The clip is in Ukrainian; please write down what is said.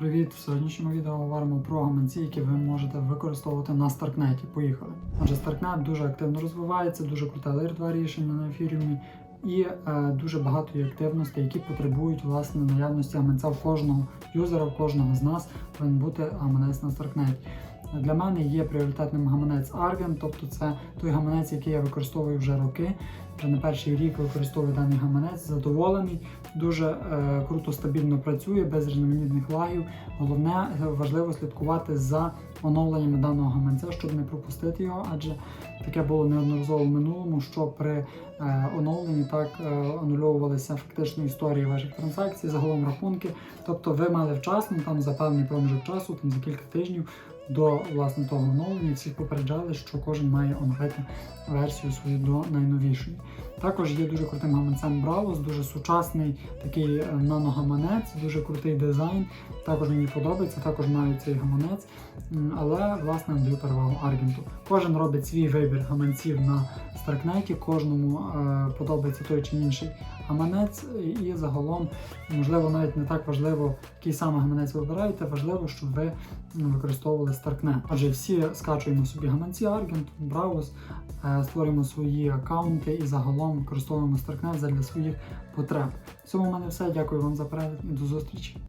Привіт! В сьогоднішньому відео говоримо про гаманці, які ви можете використовувати на Старкнеті. Поїхали. Отже, Старкнет дуже активно розвивається, дуже круте Layer 2 рішення на ефіріумі і е, дуже багато є активностей, які потребують власне наявності гаманця в кожного юзера, в кожного з нас повинен бути гаманець на Старкнеті. Для мене є пріоритетним гаманець Arvian, тобто це той гаманець, який я використовую вже роки. Вже не перший рік використовую даний гаманець, задоволений, дуже е, круто, стабільно працює, без різноманітних лагів. Головне важливо слідкувати за оновленнями даного гаманця, щоб не пропустити його, адже таке було неодноразово в минулому, що при е, оновленні так е, анульовувалися фактично історії ваших транзакцій, загалом рахунки. Тобто ви мали вчасно, там за певний проміжок часу, там за кілька тижнів до власне того оновлення, всіх попереджали, що кожен має оновити версію свою до найновішої. Також є дуже крутим гаманцем Bravos, дуже сучасний такий е, наногаманець, дуже крутий дизайн. Також мені подобається, також маю цей гаманець, але власне надаю перевагу Аргенту. Кожен робить свій вибір гаманців на Старкнеті, кожному е, подобається той чи інший гаманець, і загалом, можливо, навіть не так важливо, який саме гаманець ви вибираєте, важливо, щоб ви використовували Старкнет. Отже, всі скачуємо собі гаманці Argent, Bravos, е, створюємо свої аккаунти і загалом використовуємо Старкнет для своїх потреб. В цьому в мене все. Дякую вам за перегляд і до зустрічі.